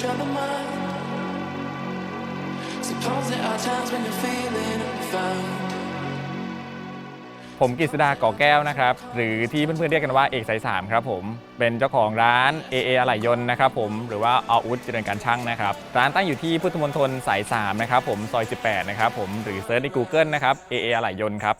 trouble mind. Suppose there are times when you're feeling unfound. ผมกฤษดาก่อแก้วนะครับ หรือที่เพื่อนๆเรียกกันว่าเอกสายสามครับผม เป็นเจ้าของร้าน AA อะไหล่ยนต์นะครับผม หรือว่าอาวุธเจริญการช่างนะครับ ร้านตั้งอยู่ที่พุทธมณฑลสาย3นะครับผม ซอย 18 นะครับผม หรือเซิร์ชใน Google นะครับ AA อะไหล่ยนต์ครับ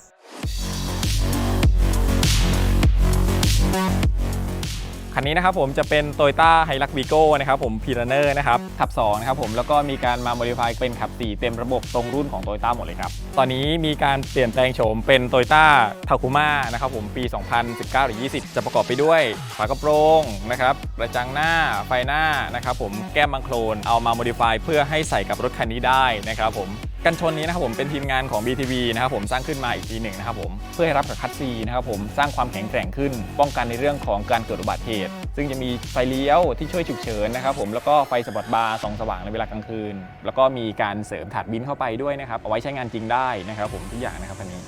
คันนี้นะครับผมจะเป็น Toyota Hilux Vigo นะครับผม p i r a n e r นะครับขับ2นะครับผมแล้วก็มีการมา modify เป็นขับ 4 เต็มระบบตรงรุ่นของ Toyota หมดเลยครับ ตอนนี้มีการเปลี่ยนแปลงโฉมเป็น Toyota Takuma นะครับผมปี 2019หรือ20 จะประกอบไปด้วยฝากระโปรงนะครับกระจังหน้าไฟหน้านะครับผมแก้มบังโคลนเอามา modify เพื่อให้ใส่กับรถคันนี้ได้นะครับผม กันชนนี้นะครับผมเป็นทีมงานของ BTV นะครับผมสร้างขึ้นมาอีกทีหนึ่งนะครับผมเพื่อให้รับกับคัดซีนะครับผมสร้างความแข็งแกร่งขึ้น ป้องกันในเรื่องของการเกิดอุบัติเหตุ ซึ่งจะมีไฟเลี้ยวที่ช่วยฉุกเฉินนะครับผมแล้วก็ไฟสปอตบาร์ส่องสว่างในเวลากลางคืน แล้วก็มีการเสริมถาดบินเข้าไปด้วยนะครับเอาไว้ใช้งานจริงได้นะครับผมทุกอย่างนะครับคันนี้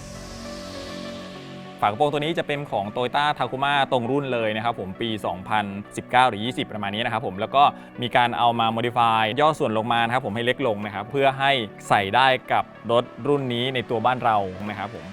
ฝากระโปรงตัวนี้จะเป็นของ Toyota Takuma ตรงรุ่นเลยนะครับผมปี 2019 หรือ 20 ประมาณนี้นะครับผมแล้วก็มีการเอามา modify ย่อส่วนลงมานะครับผมให้เล็กลงนะครับเพื่อให้ใส่ได้กับรถรุ่นนี้ในตัวบ้านเรานะครับผม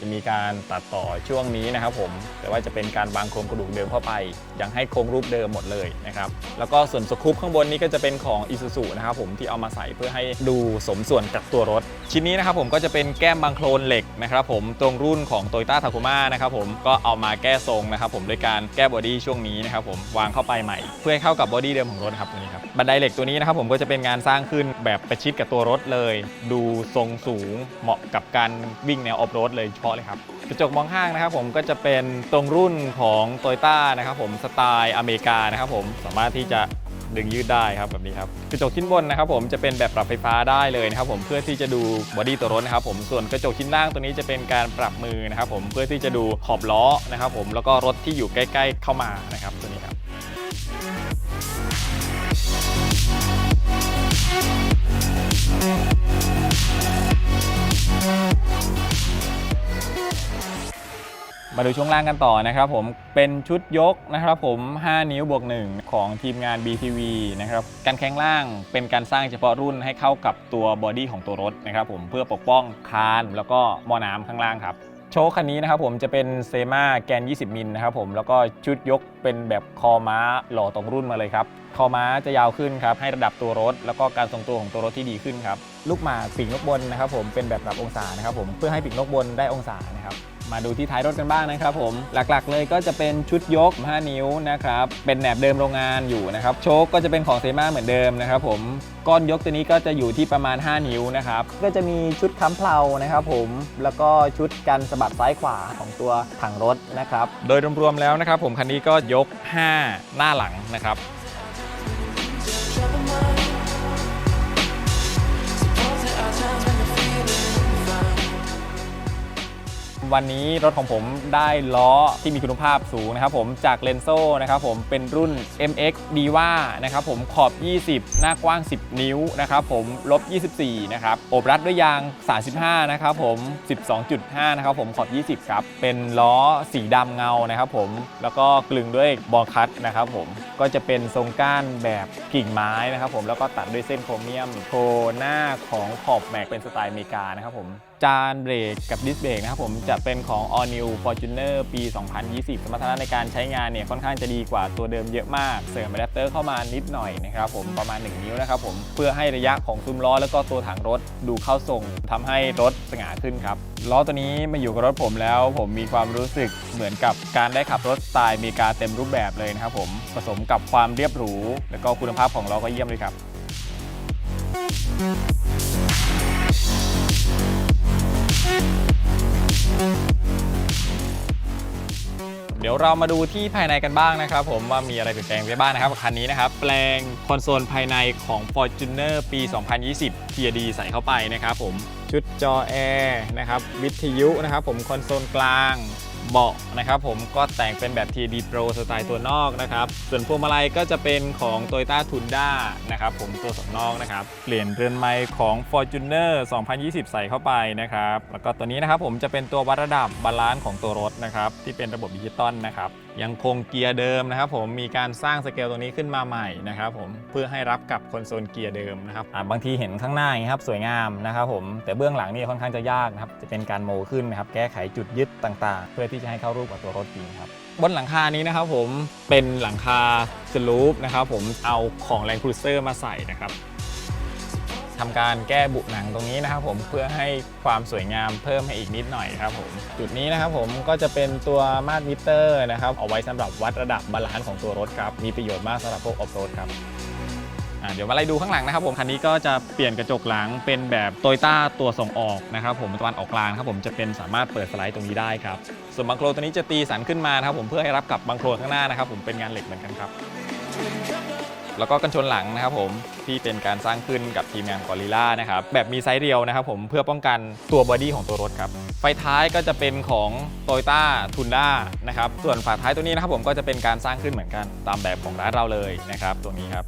จะมีการตัดต่อช่วงนี้นะครับผม แต่ว่าจะเป็นการวางโครงกระดูกเดิมเข้าไป ยังให้โครงรูปเดิมหมดเลยนะครับ แล้วก็ส่วนสกูปข้างบนนี้ก็จะเป็นของ Isuzu นะครับผมที่เอามาใส่เพื่อให้ดูสมส่วนกับตัวรถ ชิ้นนี้นะครับผมก็จะเป็นแก้มบางโคลนเหล็กนะครับผมตรงรุ่นของ Toyota Takuma นะครับผมก็เอามาแก้ทรงนะครับผมด้วยการแก้บอดี้ช่วงนี้นะครับผมวางเข้าไปใหม่ เพื่อให้เข้ากับบอดี้เดิมของรถนะครับตัวนี้ครับบันไดเหล็กตัวนี้นะครับผมก็จะเป็นงานสร้างขึ้นแบบประชิดกับตัวรถเลย ดูทรงสูงเหมาะกับการวิ่งแนวออฟโรดเลยเฉพาะเลยครับกระจกมองข้างนะครับผมก็จะเป็นตรงรุ่นของ t o y ต้านะครับผมสไตล์อเมริกานะครับผมสามารถที่จะดึงยืดได้ครับแบบนี้ครับกระจกชิ้นบนนะครับผมจะเป็นแบบปรับไฟฟ้าได้เลยนะครับผมเพื่อที่จะดูบอดี้ตัวรถนะครับผมส่วนกระจกชิ้นล่างตัวนี้จะเป็นการปรับมือนะครับผมเพื่อที่จะดูขอบล้อนะครับผมแล้วก็รถที่อยู่ใกล้ ๆ เข้ามานะครับ มาดูช่วงล่างกันต่อนะครับผมเป็นชุดยกนะครับผม 5 นิ้วบวก 1 ของทีมงาน BTV นะครับการแข้งล่างเป็นการสร้างเฉพาะรุ่นให้เข้ากับตัวบอดี้ของตัวรถนะครับผมเพื่อปกป้องคานแล้วก็มอน้ำข้างล่างครับโชคคันนี้นะครับผมจะเป็นเซมาแกน 20 มิลนะครับผมแล้วก็ชุดยกเป็นแบบคอม้าหล่อตรงรุ่นมาเลยครับคอม้าจะยาวขึ้นครับให้ระดับตัวรถ แล้วก็การทรงตัวของตัวรถที่ดีขึ้นครับลูกหมาปีกนกบนนะครับผมเป็นแบบปรับองศานะครับผมเพื่อให้ปีกนกบนได้องศานะครับ มาดูที่ท้ายรถกันบ้างนะครับผม หลักๆ เลยก็จะเป็นชุดยก 5 นิ้วนะครับ เป็นแหนบเดิมโรงงานอยู่นะครับ โชคก็จะเป็นของเซมาเหมือนเดิมนะครับผม ก้อนยกตัวนี้ก็จะอยู่ที่ประมาณ 5 นิ้วนะครับ ก็จะมีชุดค้ำเพลานะครับผม แล้วก็ชุดกันสะบัดซ้ายขวาของตัวถังรถนะครับ โดยรวมๆแล้วนะครับผมคันนี้ก็ยก 5 หน้าหลังนะครับ วันนี้รถของผมได้ล้อที่มีคุณภาพสูงนะครับผมจากเลนโซนะครับผมเป็นรุ่น MX Diva นะครับผมขอบ 20 หน้ากว้าง 10 นิ้วนะครับผมลบ 24 นะครับโอบรัดด้วยยาง 35 นะครับผม 12.5 นะครับผมขอบ 20 ครับ เป็นล้อสีดำเงานะครับผมแล้วก็กลึงด้วยบอลคัตนะครับผมก็จะเป็นทรงก้านแบบกิ่งไม้นะครับผมแล้วก็ตัดด้วยเส้นโครเมียมโชว์หน้าของขอบแม็กเป็นสไตล์อเมริกานะครับผมจานเบรกกับดิสเบรกนะครับผมจะเป็นของ All New Fortuner ปี 2020 สมรรถนะในการใช้งานเนี่ยค่อนข้างจะดีกว่าตัวเดิมเยอะมาก เสริมอะแดปเตอร์เข้ามานิดหน่อยนะครับผมประมาณ 1 นิ้วนะครับผมเพื่อให้ระยะของซุ้มล้อแล้วก็ตัวถังรถดูเข้าทรงทำให้รถสง่าขึ้นครับล้อตัวนี้มาอยู่กับรถผมแล้ว ผมมีความรู้สึกเหมือนกับการได้ขับรถสไตล์อเมริกาเต็มรูปแบบเลยนะครับผมผสมกับความเรียบหรู แล้วก็คุณภาพของล้อก็เยี่ยมเลยครับ เดี๋ยวเรามาดูที่ภายในกันบ้างนะครับ ผมว่ามีอะไรเปลี่ยนแปลงไปบ้างนะครับคันนี้นะครับ แปลงคอนโซลภายในของ Fortuner ปี 2020 TRD ใส่เข้าไปนะครับผมชุดจอแอร์นะครับวิทยุนะครับผมคอนโซลกลาง เบาะนะครับผมก็แต่งเป็นแบบ T D Pro สไตล์ตัวนอกนะครับ ส่วนพวงมาลัยก็จะเป็นของ Toyota Tundra นะครับผมตัวสำนอกนะครับ เปลี่ยนเรือนไม้ของ Fortuner 2020 ใส่เข้าไปนะครับ แล้วก็ตัวนี้นะครับผมจะเป็นตัววัดระดับบาลานซ์ของตัวรถนะครับ ที่เป็นระบบดิจิตอลนะครับ ยังคงเกียร์เดิมนะครับผมมีการสร้างสเกลตัวนี้ขึ้นมาใหม่นะครับผมเพื่อให้รับกับคอนโซลเกียร์เดิมนะครับอ่าบางทีเห็นข้างหน้าอย่างนี้ครับสวยงามนะครับผมแต่เบื้องหลังนี่ค่อนข้างจะยากนะครับจะเป็นการโมขึ้นนะครับแก้ไขจุดยึดต่างๆ เพื่อที่จะให้เข้ารูปกับตัวรถจริงครับบนหลังคานี้นะครับผมเป็นหลังคาสลูปนะครับผมเอาของแรงครูเซอร์มาใส่นะครับ ทำการแก้บุหนังตรงนี้นะครับ ผมเพื่อให้ความสวยงามเพิ่มให้อีกนิดหน่อยครับผมจุดนี้นะครับผมก็จะเป็นตัวมาตรมิเตอร์นะครับเอาไว้สำหรับวัดระดับบาลานซ์ของตัวรถครับมีประโยชน์มากสำหรับพวกออฟโรดครับเดี๋ยวมาไล่ดูข้างหลังนะครับผมคันนี้ก็จะเปลี่ยนกระจกหลังเป็นแบบโตโยต้าตัวส่งออกนะครับผมตะวันออกกลางครับผมจะเป็นสามารถเปิดสไลด์ตรงนี้ได้ครับส่วนบังโครตัวนี้จะตีสันขึ้นมานะครับผมเพื่อให้รับกับบังโครข้างหน้านะครับผมเป็นงานเหล็กเหมือนกันครับ แล้วก็กันชนหลังนะครับผมที่เป็นการสร้างขึ้นกับทีมงานกอริล่านะครับแบบมีไซส์เรียวนะครับผมเพื่อป้องกันตัวบอดี้ของตัวรถครับไฟท้ายก็จะเป็นของ t o y ต้าทุนด้านะครับส่วนฝาท้ายตัวนี้นะครับผมก็จะเป็นการสร้างขึ้นเหมือนกันตามแบบของร้านเราเลยนะครับตัวนี้ครับ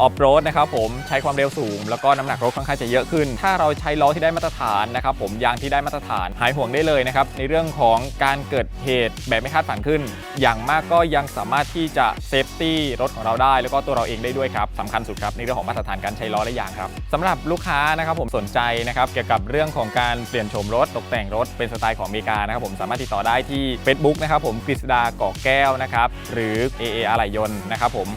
ออฟโรดนะครับผมใช้ความเร็วสูง แล้วก็น้ำหนักรถค่อนข้างจะเยอะขึ้น ถ้าเราใช้ล้อที่ได้มาตรฐานนะครับผมยางที่ได้มาตรฐานหายห่วงได้เลยนะครับในเรื่องของการเกิดเหตุแบบไม่คาดฝันขึ้น อย่างมากก็ยังสามารถที่จะเซฟตี้รถของเราได้ แล้วก็ตัวเราเองได้ด้วยครับสำคัญสุดครับในเรื่องของมาตรฐานการใช้ล้อและยางครับสำหรับลูกค้านะครับผมสนใจนะครับเกี่ยวกับเรื่องของการเปลี่ยนโฉมรถตกแต่งรถเป็นสไตล์ของอเมริกานะครับผมสามารถติดต่อได้ที่ Facebook นะครับผมกฤษดาก่อแก้วนะครับหรือ AA อะไหล่ยนต์นะครับผม